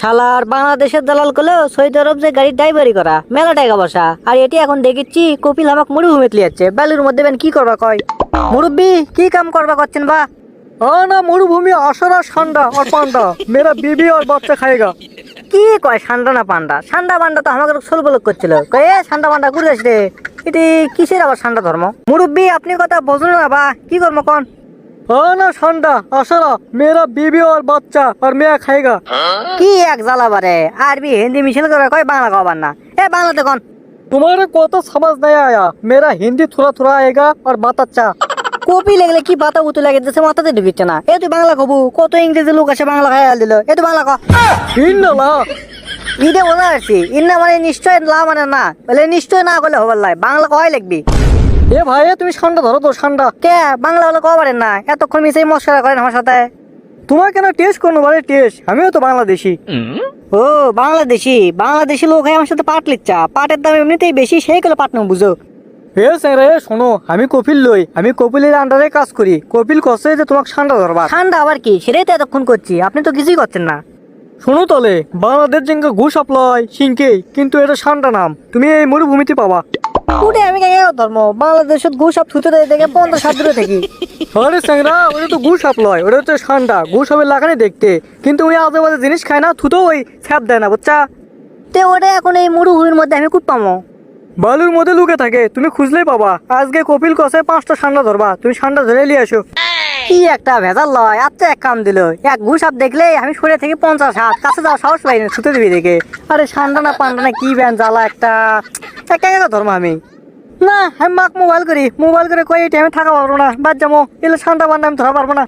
শালার বাংলাদেশের দালাল করলেও সৌদি আরব যে গাড়ির ড্রাইভারি করা মেলা টাকা বসা আর এটি এখন দেখিচ্ছি কপিল হামাক মরুভূমিতে লিয়াচ্ছে বালির মধ্যে বেন কি করবা কয়? মুরব্বী কি কাম করবা করছেন বা? ও না মরুভূমি অসরা ঠান্ডা আর পান্ডা। মেরা বিবি আর বাচ্চা খায়গা। কি কয় সান্ডা না পান্ডা? সান্ডা পান্ডা তো আমাকে সোল বলক করছিল। কয়ে সান্ডা পান্ডা ঘুরে রে এটি কিসের আবার সান্ডা ধর্ম? মুরব্বী আপনি কথা বোঝুন না বা? কি করব কন? हाँ ना ठंडा असरा मेरा बीबी और बच्चा और मैं खाएगा কি এক জ্বালা বারে আরবি হিন্দি মিছিল করে কয় বাংলা কবার না এ বাংলাতে কোন तुम्हारे को तो समझ नहीं आया मेरा हिंदी थोड़ा थोड़ा आएगा और बात अच्छा কপি লাগলে কি পাতা উতু লাগে দেশে মাথাতে ঢুকিচ্ছে না এ তুই বাংলা কবু কত ইংরেজি লোক আছে বাংলা খাই দিল এ তুই বাংলা ক इन ला ইদে বোঝা পারছি ইন্না মানে নিশ্চয় লা মানে না বলে নিশ্চয় না করলে হবার লাই বাংলা কয় লিখবি এ ভাই তুমি ঠান্ডা ধরো তো ঠান্ডা কে? বাংলা বলে কও না। এতক্ষণ মিশে মস্করা করেন আমার সাথে। তোমার কেন টেস্ট করব বারে টেস্ট আমিও তো বাংলাদেশি। ও বাংলাদেশি। বাংলাদেশি লোক হয়ে আমার সাথে পাট লিখছা। পাটের দাম এমনিতেই বেশি সেই করে পাট নেব বুঝো। এ স্যারে শোনো আমি কপিল লই। আমি কপিলের আন্ডারে কাজ করি। কপিল কষে যে তোমাকে ঠান্ডা ধরবা ঠান্ডা আবার কি? সেটাই তো এতক্ষণ করছি। আপনি তো কিছুই করছেন না। শোনো তলে বাংলাদেশ যেঙ্গা ঘুষ আপলয় সিংকে কিন্তু এটা ঠান্ডা নাম। তুমি এই মরুভূমিতে পাবা। উঠে আমি ধর্ম বাংলাদেশত ঘুষ সব থুতে দেয় দেখে পঞ্চাশ সাত দূরে থাকি। আরে স্যাংরা ওটা তো ঘুষ আপলয় ওটা হচ্ছে ঠান্ডা ঘুষ হবে লাগানে দেখতে। কিন্তু ওই আজে বাজে জিনিস খায় না থুতো ওই ছ্যাপ দেয় না বুঝছা? তে ওটা এখন এই মরুভূমির মধ্যে আমি কুট পামো। বালুর মধ্যে লুকে থাকে তুমি খুঁজলেই পাবা। আজকে কপিল কষে পাঁচটা ঠান্ডা ধরবা তুমি ঠান্ডা ধরে নিয়ে আসো। কি একটা ভেজাল লয় আচ্ছা এক কাম দিল। এক ঘুষ হাত দেখলে আমি সরে থেকে পঞ্চাশ হাত, কাছে যাওয়া সাহস পাই না ছুটে দিবি দেখে আরে সান্ডানা পান্ডানা কি ব্যান জ্বালা একটা একটা একা ধর্ম আমি? না, আমি মাক মোবাইল করি। মোবাইল করে কই আমি থাকা পারব না, বাদ যাব। এলে সান্ডা পান্ডা আমি ধরা পারব না।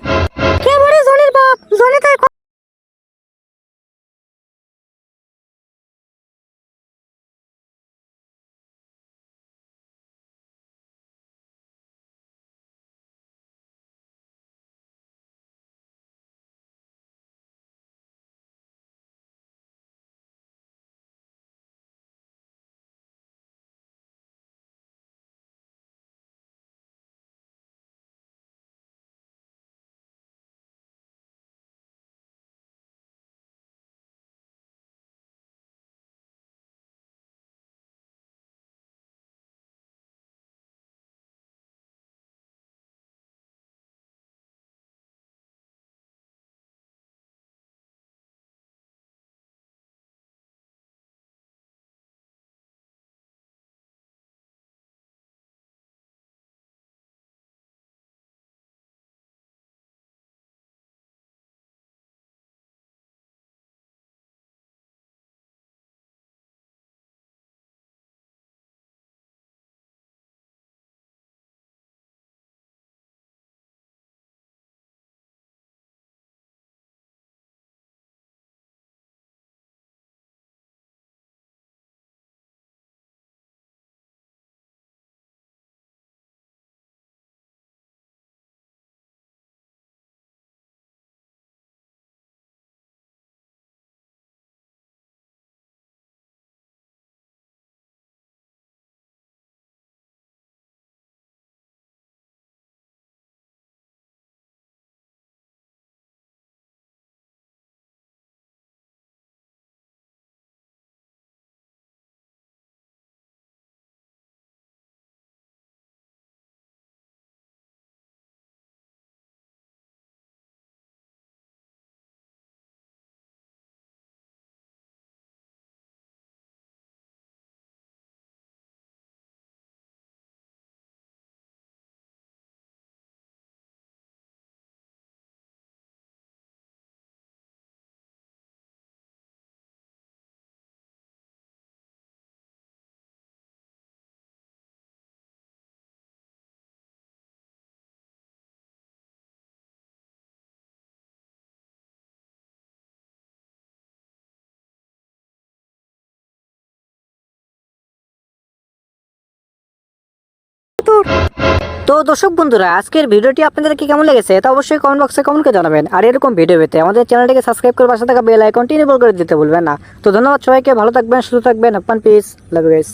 তো দর্শক বন্ধুরা, আজকের ভিডিওটি আপনাদের কি কেমন লেগেছে তা অবশ্যই কমেন্ট বক্সে কমেন্ট করে জানাবেন। আর এরকম ভিডিও পেতে আমাদের চ্যানেলটিকে সাবস্ক্রাইব করে পাশে থাকা বেল আইকনটি এনেবল করে দিতে ভুলবেন না। তো ধন্যবাদ সবাইকে, ভালো থাকবেন, সুস্থ থাকবেন, আপনার পিস লাভ গাইস